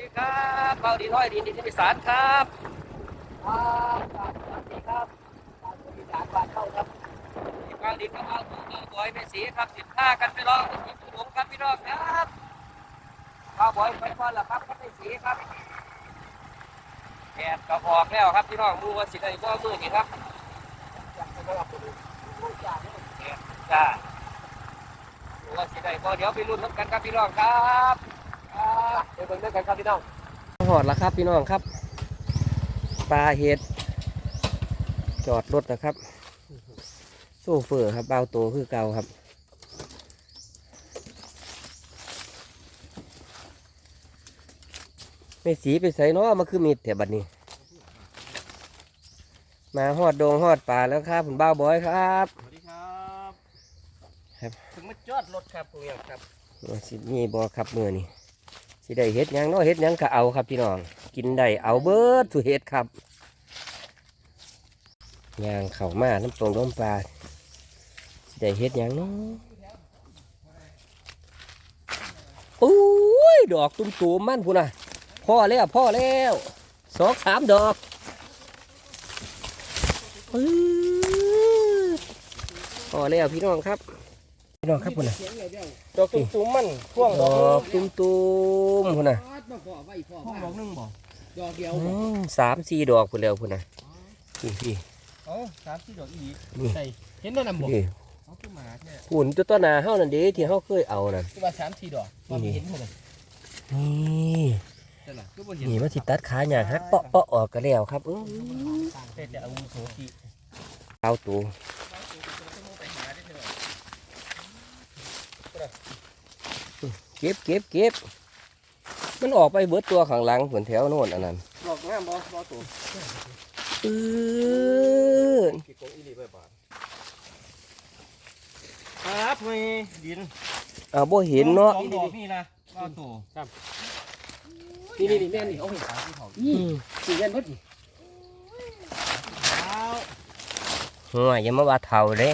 ดีครับเบาดีน้อยดีนิติพิสารครับครับครับสวัสดีครับตามบริการบ้านเข้าครับมีบางดีก็เอาตัวเอาบอยไปสีครับสินค้ากันไปรอบที่ผู้หลวงครับพี่น้องครับเอาบอยไปก่อนละครับก็ไปสีครับแดดก็ออกแล้วครับพี่น้องมูว่าสิได้บ่มือนี่ครับแดดจ้ามูว่าสิได้บ่เดี๋ยวไปลุ้นน้ำกันครับพี่น้องครับครับ ไปเบิ่งด้วยกันครับพี่น้องหอดแล้วครับพี่น้องครับ ปลาเห็ด จอดรถนะครับ โซเฟอร์ครับเบาโตคือเก่าครับไม่สีไปใส่เนาะมาคือมีดแต่บัดนี้ มาหอดดงหอดป่าแล้วครับผมเบาบอยครับสวัสดีครับครับถึงมาจอดรถครับผมอยากครับว่าสิมีบอครับมือนี่ สิได้เฮ็ดยังเนาะเฮ็ดยังก็เอาครับพี่น้อง กินได้เอาเบิดสุเฮ็ดครับยางเข่ามาน้ำตรงน้ำปลาสิได้เฮ็ดยังเนาะโอ้ยดอกตุ้มตูมมันพุ่นน่ะพ่อแล้วพ่อแล้วสองสามดอกพอแล้วพี่น้องครับ น้องครับพุ่นน่ะดอกตุ้มๆมันพ่วงดอกตุ้มตูมๆพุ่นน่ะพ่วงดอกหนึงบ่ดอกเดียวอืมสามสี่ดอกพุ่นแล้วพุ่นน่ะพี่พี่เอ้าสามสี่ดอกอีกนี่ใส่เห็นต้นนำบ่พี่เอาขึ้นมาแค่หุ่นตัวต้นนาเฮานั่นเด้ที่เฮาเคยเอานั่น คือว่าสามสี่ดอกว่าเห็นเท่าไหร่นี่ใช่ล่ะคือบ่เห็นนี่มันสิตัดขาหยางฮักเปาะเปาะออกก็แล้วครับอื้อแต่จะเอาโซกิเอาตัว เก็บเก็บเก็บมันออกไปเบิดตัวข้างหลังผนแถวโน่นอันนั้นดอกงามบ่บ่ตัวปื้นกี่กงอีหลีไปบาทครับไม่ดินเอาบ่เห็นเนาะสองดอกนี่นะบ่ตัวครับนี่นี่นี่แม่นี่เอาให้สามสี่ดอกอืมสี่แม่นพอดีเอาห่วยอย่ามาว่าเท่าเด้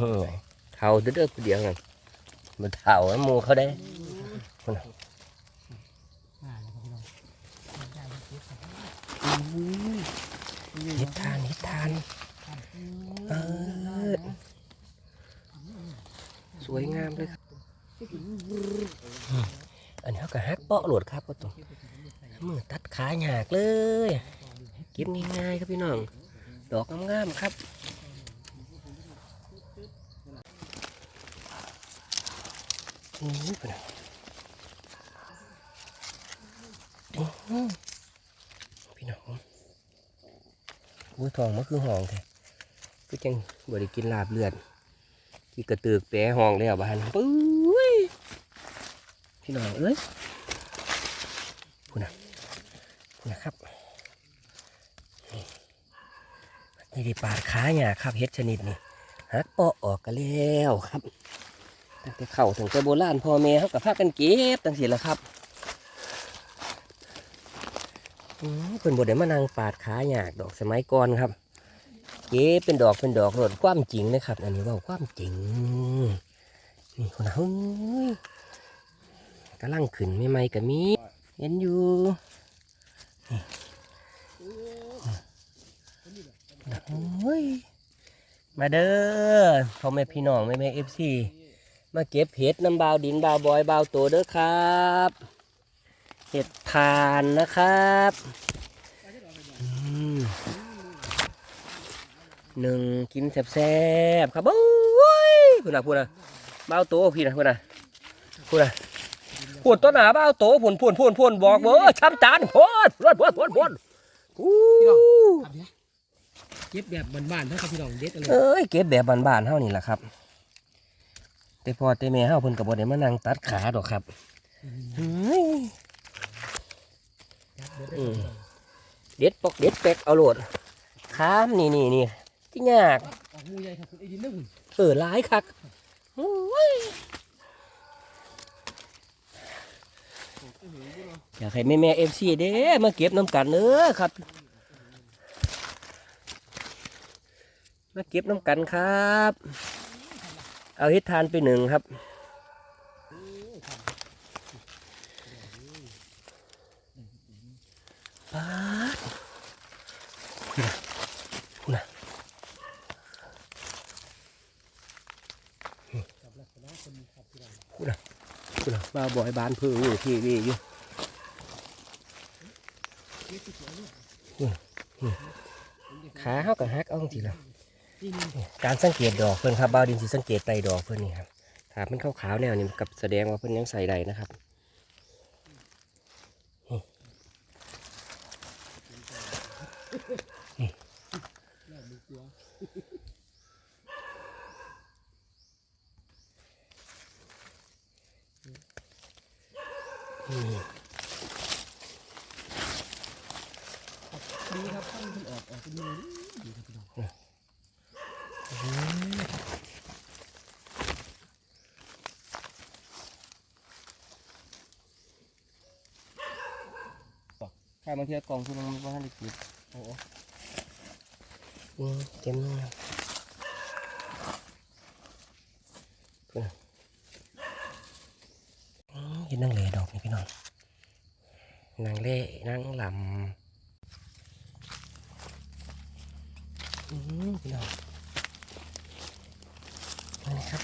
ห่วยเท่าเด้อๆผู้เดียวนั่น มันเท่าแล้วหมูเขาได้นิทานนิทานเออสวยงามเลยครับ อันนี้เขาก็ฮักเปาะหลดครับก็ต้องมือตัดขาหยากเลย เก็บง่ายๆครับพี่น้อง ดอกงามๆครับ นี่ป็นไงอื้หือพี่น้องอุ้ยทองมันคือห้องแท้ก็จังบ่ได้กินลาบเลือดที่กระตือกแปรห้องแล้วบ้านปุ้ยพี่น้องเอ้ยพูนะพูนะครับนี่นี่ได้ปาดขาเนี่ยครับเฮ็ดชนิดนี้หักเปาะออกกันแล้วครับ ตั้งแต่เข่าถึงแต่โบราณพ่อแม่เขากับพากันเก็บตั้งสิละครับเป็นบทได้มานั่งปาดขาหยากดอกสมัยก่อนครับ เก็บเป็นดอกเป็นดอกโลดความจริงนะครับ อันนี้ว่าความจริง นี่คนน่ะเฮ้ยกำลังขึ้นใหม่ๆก็มีเห็นอยู่นี่เฮ้ยมาเด้อพ่อแม่พี่น้องแม่แม่เอฟซี มาเก็บเห็ดน้ำบาวดินบาวบอยบาวโตเด้อครับ เห็ดทานนะครับอืมหนึ่งกินแซ่บๆครับโอ้ยพูดนะพูดนะบ้าวโตพี่นะพูดนะพูดนะพูดต้นหนาบ้าวโตพูนพูนพูนพูนบอกเบอร์ช้ำจานพูนพูนพูนพูนพูนอู้เก็บแบบบ้านๆนะครับพี่น้องเด็ดอะไรเอ้ยเก็บแบบบานๆเท่านี่แหละครับ แต่พอแต่แม่เฮาเพิ่นกับ่ได้มานั่งตัดขาดอกครับเฮ้ยอืมเด็ดปอกเด็ดเป็กเอาโหลดข้ามนี่นี่นี่ที่ยากออกงูใหญ่ครับคุณไอ้ดินเด้อคุณเออหลายคักโอ้ยอยากให้แม่แม่เอฟซีเด้มาเก็บน้ำกันเน้อครับ มาเก็บน้ำกันครับ เอาเฮ็ดทานไปหนึ่งครับ ป๊าดนะคุณนะกับลักษณะคนขับพี่น้องคุณนะมาบ่อยบานเพื่อยู่ที่นี่อยู่ขาเขากับฮักเอาจริงๆ การสังเกตดอกเพิ่อนครับบ่าดินสิสังเกตไตดอกเพิ่อนนี่ครับถ้าเป็นขาวๆแนวนี้กับแสดงว่าเพิ่อนยังใส่ได้นะครับนี่ดีครับข้างมันออกออกเป็นมือดีครับพี่น้อง ข้าบางทีกล่องทุนมันว่าให้ได้กินโอ้โหเต็มเลยเพิ่นน่ะอืมเห็นนางเล่ดอกนี่พี่น้องนางเล่นางลำอืมพี่น้อง นี่ครับ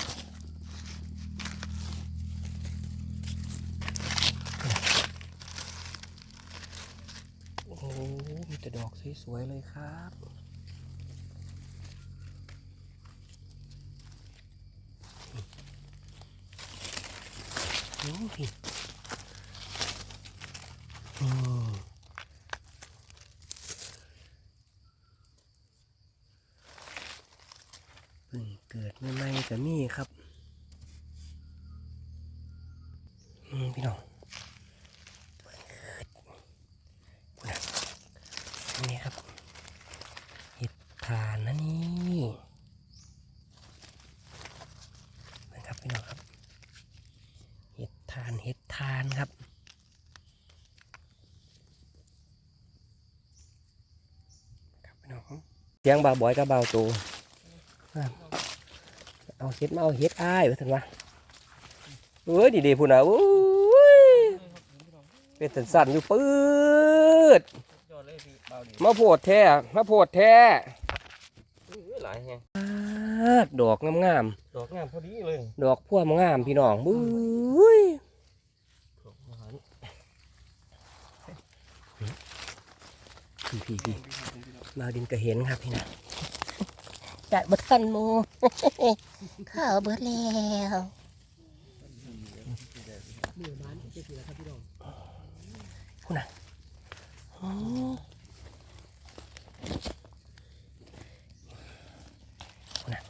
โอ้มีแต่ดอกสวยๆเลยครับโอ้ยอืมเพิ่งเกิดใหม่ๆ ก็มีครับพี่น้องนี่ครับเห็ดทานนะนี่นะครับพี่น้องครับ เห็ดทานเห็ดทานครับครับพี่น้องเสียงบาบอยกับบาวโตครับ เอาเห็ดมาเอาเห็ดอ้ายไปถึงวะเอ้ยดีๆพูดนะโอ้ยเป็นสันสันๆอยู่ปืดยอดเลยพี่เบาดีมาโพดแท้มาโพดแท้เอ้ยหลายแฮงอาดดอกงามดอกงามพอดีเลยๆดอกพวงงามพี่น้องบุ้ยดอกหวานพี่พี่พี่บ่าวดินก็เห็นครับพี่นะ จัดบัทันโมข้าวเบิดแล้วมือบ้านเจ๊เสือครับพี่น้องคุณน่ะอ๋อคุณน่ะ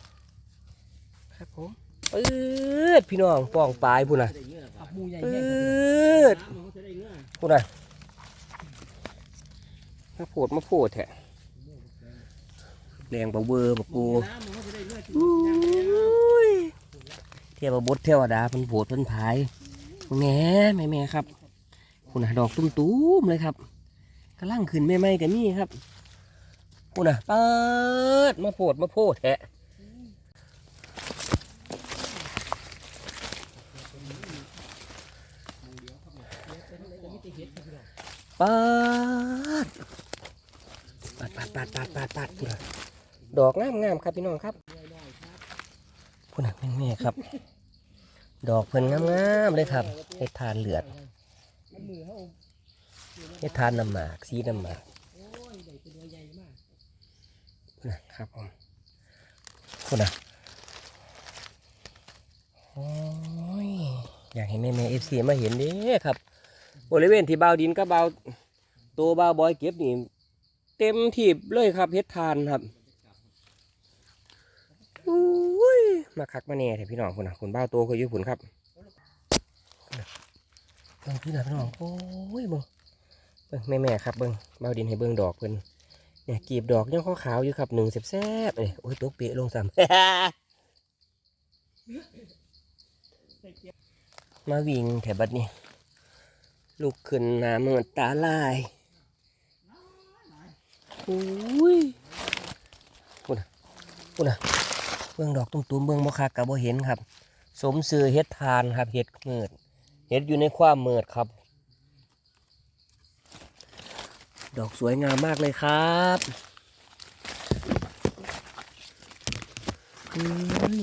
ครับผมปื๊ดพี่น้องป้องปลายพุ่นน่ะได้เงื่อครับมูใหญ่ปืแห้งครับ๊ดพี่น้องน้ำมันก็จะได้เงื่อพุ่นน่ะมาโผดมาโผดแทะ แดงบะเวอร์บะปูน้ำมันก็จะได้เงื่ออุ้ยเทวบุตรเทวดาเพันโผดเพันผายแหน่แม่แม่ครับพุ่นะดอกตุ้มๆเลยครับกำลังขึ้นแม่ไม่กันนี่ครับพุ่นน่ะเปิดมาโผดมาโพดแทะจะมีแต่เห็ดครับพี่น้องปัดปัดปัดปัดปัดปัดปัดพุ่นะ ดอกงามๆครับพี่น้องครับพุ่นน่ะแม่แม่ๆครับ ดอกเพิ่นงามงามๆเลยครับเฮ็ดทานเหลือดเขาเฮ็ดทานน้ำหมากสีน้ำหมากโอ้ยได้เป็นตัวใหญ่มากพุ่นน่ะครับผมพุ่นน่ะโอ้ยอยากให้แม่แม่เอฟซีมาเห็นเด้ครับบริเวณที่เบาดินกับบ่าตัวเบาบอยเก็บนี่เต็มทีบเลยครับเฮ็ดทานครับอุ้ย มาคักมาแน่แท้พี่น้องพุ่นน่ะคุณบ่าวโตก็อยู่พุ่นครับเบิ่งพี่น้องพี่น้องโอ้ยเบิ่งเบิ่งแม่แม่ครับเบิ่งบ่าวดินให้เบิ่งดอกเพิ่นเนี่ยกีบดอกยังขาวๆอยู่ครับหนึ่งแซ่บๆเลยโอ้ยตกเปะลงซ้ำมาวิ่งแถวบัดนี้ลุกขึ้นน้าเมือตาลายโอ้ยพูดนะพูดนะ เบื้องดอกตุ้มๆเบื้องบ่คักกับบ่เห็นครับ สมซื่อเฮ็ดทานครับเฮ็ดมืดเฮ็ดอยู่ในความมืดครับ ดอกสวยงามมากเลยครับอืม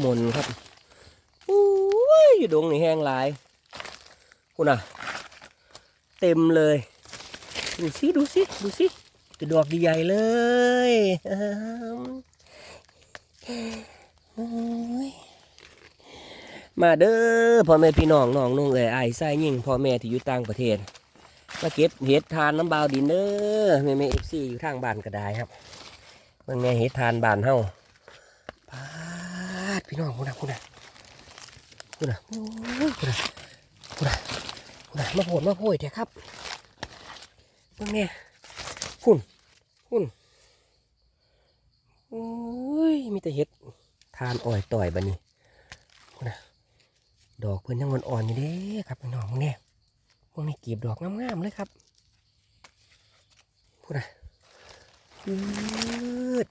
หมนครับอุ้ยดงนี่แห้งหลายคุณอะ เต็มเลย ดูสิ ดูสิ ดูสิ ดอกใหญ่เลยมาเด้อพ่อแม่พี่น้องน้องนุ่งเอ๋ยไอ้ไส้ยิ่งพ่อแม่ที่อยู่ต่างประเทศมาเก็บเห็ดทานน้ำบาวดินเด้อแม่แม่เอฟซีอยู่ทางบ้านก็ได้ครับเมื่อไงเห็ดทานบ้านเฮาปาดพี่น้องคุณนะคุณนะคุณนะคุณนะคุณนะคุณนะมาโผล่มาโผล่เถอะครับเบิ่งเนี่ยหุุ่่นโอ้ยมีแต่เห็ดทานอ่อยต่อยบันนี้นะดอกเพิ่นยังอ่อนๆอยู่เด้ครับพี่น้องพวกนี้พวกนี้เก็บดอกงามๆเลยครับพุ่นะยืด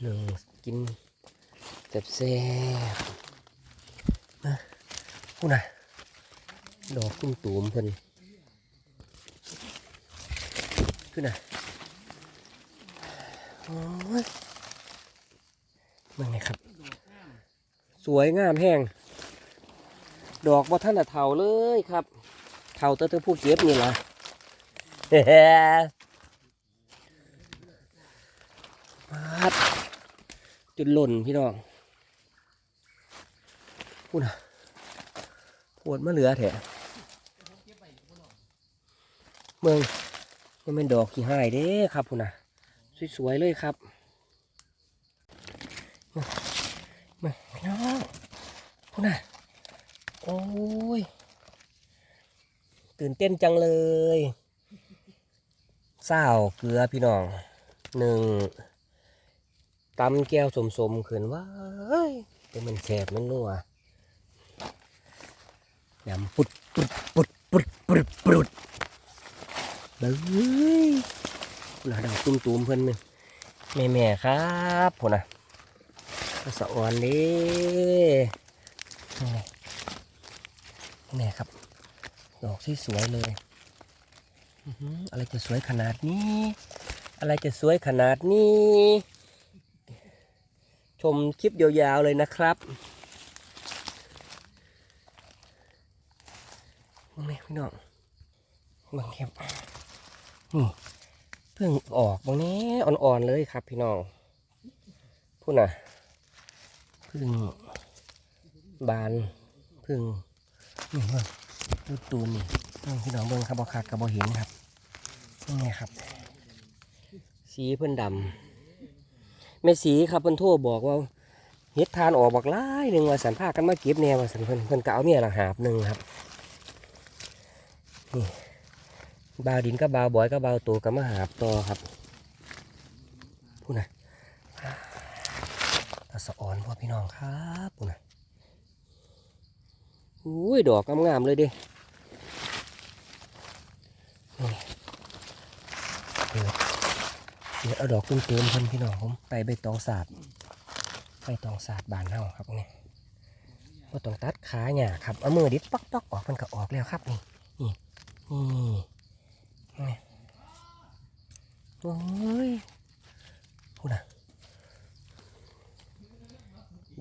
หนึ่งกินแซ่บๆพูน่ะ ดอกตุ้มตูมเพิ่นขึ้นน่ะโอ้ยมันไงครับ สวยงามแห้งดอกบ่ท่านอะเท่าเลยครับเท่าแต่เธอผู้เก็บนี่ล่ะปัดจุดหล่นพี่น้องพูดนะปวดมะเหลือแถะ เมืองมันเป็นดอกขี้หายเด้ครับพุ่นนะสวยๆเลยครับมามาพี่น้องพุ่นนะโอ้ย ตื่นเต้นจังเลยเศร้าเกลือพี่น้องหนึ่งตำแก้วสมๆขืนว่าเฮ้ยเป็นมันแสบมันนัวยำปุดปุดปุดปุดปุดปุด เบ้ยพุ่นน่ะดอกตุ้มตูมๆเพิ่นนึงแม่แม่ๆครับพุ่นะสะอ่อนด้นี่ไงแม่ครับ ดอกที่สวยเลยอือหืออะไรจะสวยขนาดนี้ อะไรจะสวยขนาดนี้ ชมคลิปยาวๆเลยนะครับนี่พี่น้องมึงครับ เพิ่งออกบางนี้อ่อนๆเลยครับพี่น้องพูดน่ะเพิ่งบานเพิ่งนี่เบิ่งดูตูนนี่เบิ่งพี่น้องเบิ่งครับบอคักกับบอเห็นครับนี่ไงครับ สีเพิ่นดำแม่สีครับเพิ่นโทรบอกว่าเฮ็ดทานออกบักหลายหนึ่งว่าสันพากันมาเก็บแนวว่าสันเพิ่นเพิ่นก็เอาเมียละหาบหนึ่งครับนี่ บาวดินก็บาวบอยก็บาวตัวก็มาหาบต่อครับพูดนะตาสะอ่อนพ่อพี่น้องครับพูดนะอุ้ยดอกงามๆเลยเดิเดี๋ยวเอาดอกตุ้มเติมพิ่นพี่น้องผมไปใบตองสาดใบตองสาดบานเฮาครับนี่ก็ต้องตัดขาหย่าครับเอามือดิดป๊อกๆออกมันก็ออกแล้วครับนี่นี่นี่ โอ้ยพูดนะ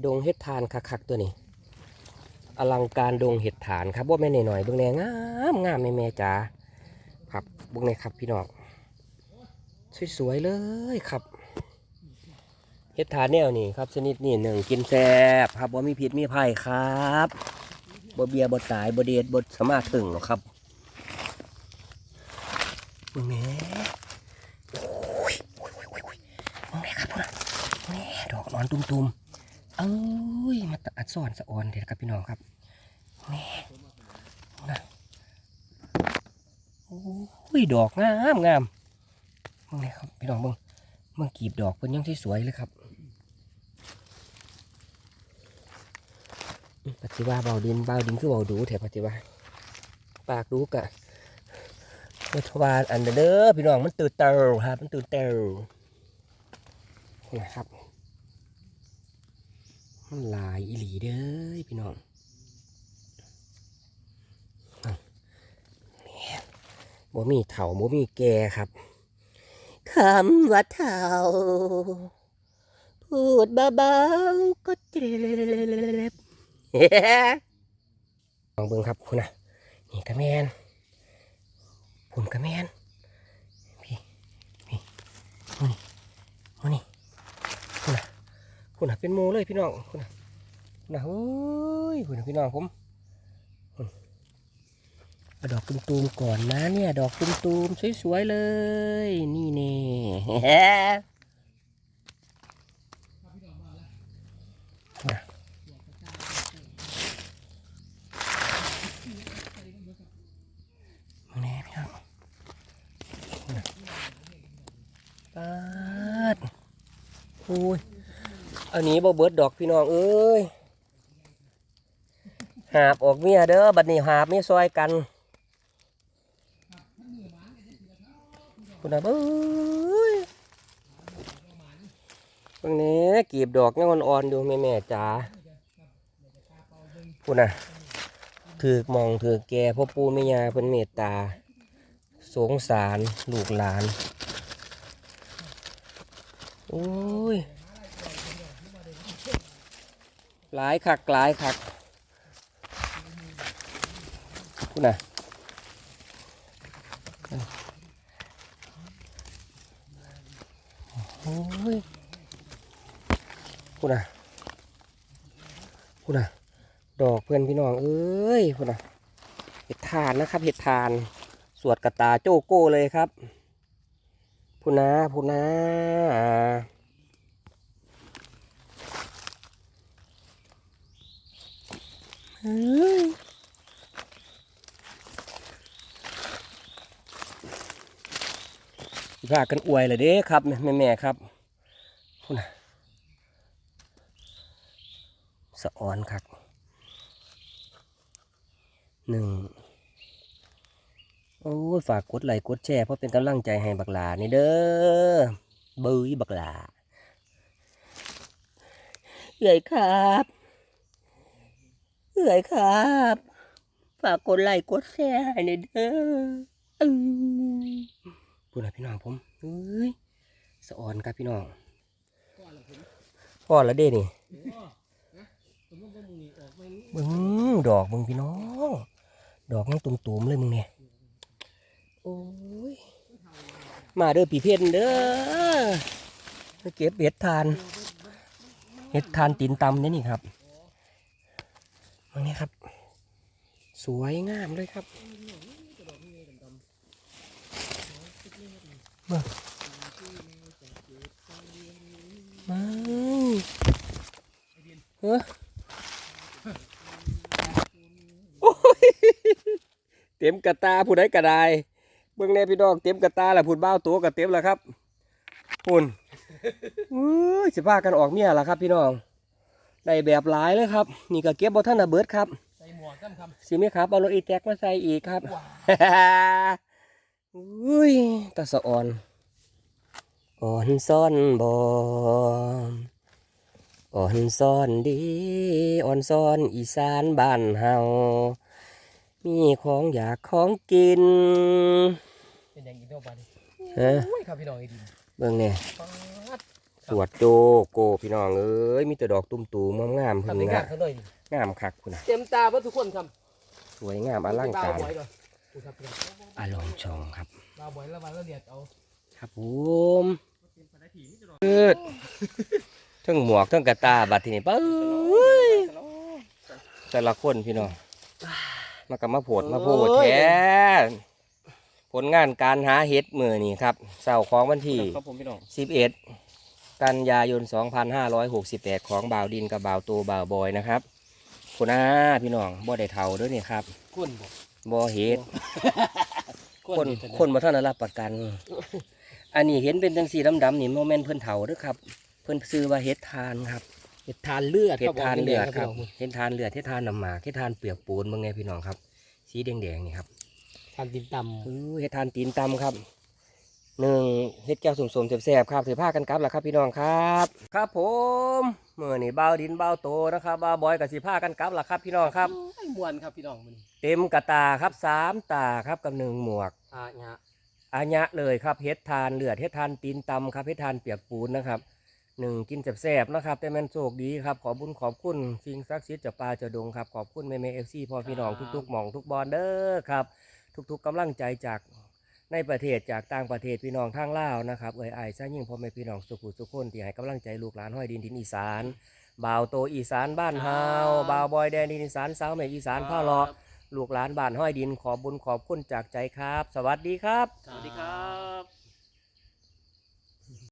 ดงเห็ดทานคักๆตัวนี้ อลังการดงเห็ดฐานครับว่าแม่หน่อยๆเบื้องแนงามงามแม่แม่จ๋าครับเบื้องในครับพี่น้องสวยๆเลยครับเห็ดฐานแนวนี่ครับชนิดนี่หนึ่งกินแซ่บครับว่ามีพิษมีภัยครับบ่เบียบ่ตายบ่เดดบ่สามารถตึงหรอกครับ มึงแม่โอ้ยโอ้ยโอ้ยโอ้ยโอ้ยมึงแม่ครับพวกน่ะแม่ดอกนอน ตุ่มๆ เอ้ยมาตะอัดซ่อนสะออนเด็ดครับพี่น้องครับแม่นะโอ้ยดอกงามงามมึงแม่ครับพี่น้องมึงมึงกีบดอกเป็นยังที่สวยเลยครับปฏิว่าเบาดินเบาดินคือเบาดูแถวปฏิว่าปากดูกะเมื่อวาอันเด้อพี่น้องมันตื่นเต้าครับมันตื่นเต้านะครับ มันลายอีหลีเด้อพี่น้องบ่มีเถาบ่มีแก่ครับคำว่าเถาพูดเบาๆก็เจ็บลองเบิ่งครับคุณนะนี่กระแมนผมกระแมนพี่พี่มานี่มานี่คุณนะ คุณนะเป็นโมเลยพี่น้องคุณนะคุณนะโอ้ยคุณนะพี่น้องผมเอาดอกตุ้มๆก่อนนะเนี่ย ดอกตุ้มๆสวยๆเลย นี่เน่มาแน่พี่น้องปาดโอ้ย อันนี้บ่เบิดดอกพี่น้องเอ้ยหาบออกเมียเด้อบัดนี้หาบมีซอยกันคุณน่ะเบ้ยตรงนี้กีบดอกยังอ่อนๆอยู่แม่แม่ๆจ๋าคุณน่ะถือกมองถือแก่พ่อปู่แม่ยาเพิ่นเมตตา สงสารลูกหลาน โอ้ย หลายคักหลายคักคุณน่ะโอ้ยคุณน่ะคุณน่ะดอกเพื่อนพี่น้องเอ้ยพุ่นนะเห็ดทานนะครับ เห็ดทาน สวดกระตาโจโก้เลยครับพุนะพุนะเฮ้ย พากันอวยเลยเด้ครับแม่แม่ครับพุนะสะออนครับหนึ่งโอ้ฝากกดไลค์กดแชร์เพราะเป็นกำลังใจให้บักหลานี่เด้อบุยบักหลาเอื่ครับ เอื่อยครับ ฝากกดไลค์กดแชร์ให้หนี่เด้อพูดนะพี่น้องผมเอ้ยสะออนครับพี่น้องกอนละผมพ่อละเด้นี่โอ้นะผมว่าบ่มืออกเบิ้งดอกมึงพี่น้อง ดอกมันตุ่มๆเลยมึงเนี่ยโอ้ยมาเด้อปีเพนเด้อเก็บเห็ดทาน เห็ดทานตีนตำเนี่ยนี่ครับ มึงนี่ครับ สวยงามเลยครับมามาเฮ้อโอ้ยเต็มกระตาผู้ใดกระไดเบิ่งแน่พี่น้องเต็มกระตาแหละพูดเบ้าตัวกับเต็มแล้วครับปุ่นอุ้ยสิพากันออกเมียแล้วครับพี่น้อง ได้แบบหลายเลยครับ นี่ก็เก็บบ่ท่านระเบิดครับใส่หมวกกันคสิไหมครับเอารถอีแท็กมาใส่อีกครับอุ้ยตาสะอ่อนอ่อนซ่อนบออ่อนซ่อนดีอ่อนซ่อนอีสานบ้านเฮามีของอยากของกินำเป็นอย่างนี้เท่าไปฮะโอ้ยครับพี่น้องไอ้ดินเบิ่งเนี่ยป๊าด สวดโจโกพี่น้องเอ้ยมีแต่ดอกตุ้มตูมงามๆทำเพิ่เป็นนงานงามเขาหน่อยดิงามคักคุณนะเต็มตาเพื่อทุกคนครับสวยงามอลังการบ่อยก่อนดูครับพี่น้องอารมณ์ชองครับบาวบ่อยแล้ววันละเดียดเอาครับผมเป็นปลาถีนี่จะรอเอิดทั้งหมวกทั้งกระตาบัดทีนี้เป้ยแต่ละคนพี่น้องมากับมาโผดมาโพดแท้ผลงานการหาเห็ดมือนี่ครับเสาร์ของวันที่ครับผมพี่น้อง11 กันยายน 2568 ของบ่าวดินกับบ่าวโตบ่าวบอยนะครับคุณอาพี่น้องบ่ได้เท่าเด้วยนี่ครับก้นบอกบ่เห็ดคนเห็คนมาท่านได้รับประกัน อันนี้เห็นเป็นจังสีดำๆนี่โมเมนเพิ่นเถาเด้อครับ เพิ่นซื้อว่าเห็ดทานครับเห็ดทานเลือดเห็ดทานเลือดครับพี่น้องเห็ดทานเลือดเห็ดทานน้ำหมากเห็ดทานเปลือกปูนบางไงพี่น้องครับ สีแดงๆนี่ครับทานดินตอู้เห็ดทานตีนตำครับ หนึ่งเฮ็ดแก้วสมๆแซ่บๆครับถือผ้ากันกลับล่ะครับพี่น้องครับ ครับผมเมื่อนี่เบาดินเบาโตนะครับเบาบอยกับสีผ้ากันกลับล่ะครับพี่น้องครับไอ้มวนครับพี่น้องมันเต็มกระตาครับสามตาครับกับหนึ่งหมวกอ่าเนี่ยอาญะเลยครับเฮ็ดทานเลือดเฮ็ดทานตีนตำครับเฮ็ดทานเปียกปูนนะครับหนึ่งกินแซ่บๆนะครับ แต่แม่นโชคดีครับขอบุญขอบคุณสิ่งศักดิ์สิทธิ์เจากป่าเจ้าดงครับขอบคุณแม่แม่เอฟซีพ่อพี่น้องทุกๆหม่องทุกบอลเด้อครับทุกๆกำลังใจจาก ในประเทศจากต่างประเทศพี่น้องทางลาวนะครับเอ่ยไอ้ายซะยิ่งพ่อแม่พี่น้องสุขุสุขคนที่ให้กำลังใจลูกหลานห้อยดินดินอีสานบ่าวโตอีสานบ้านเฮาบ่าวบอยแดนดินอีสานสาวแม่อีสานผ้าเลาะลูกหลานบ้านห้อยดินขอบุญขอบคุณจากใจครับ สวัสดีครับ สวัสดีครับ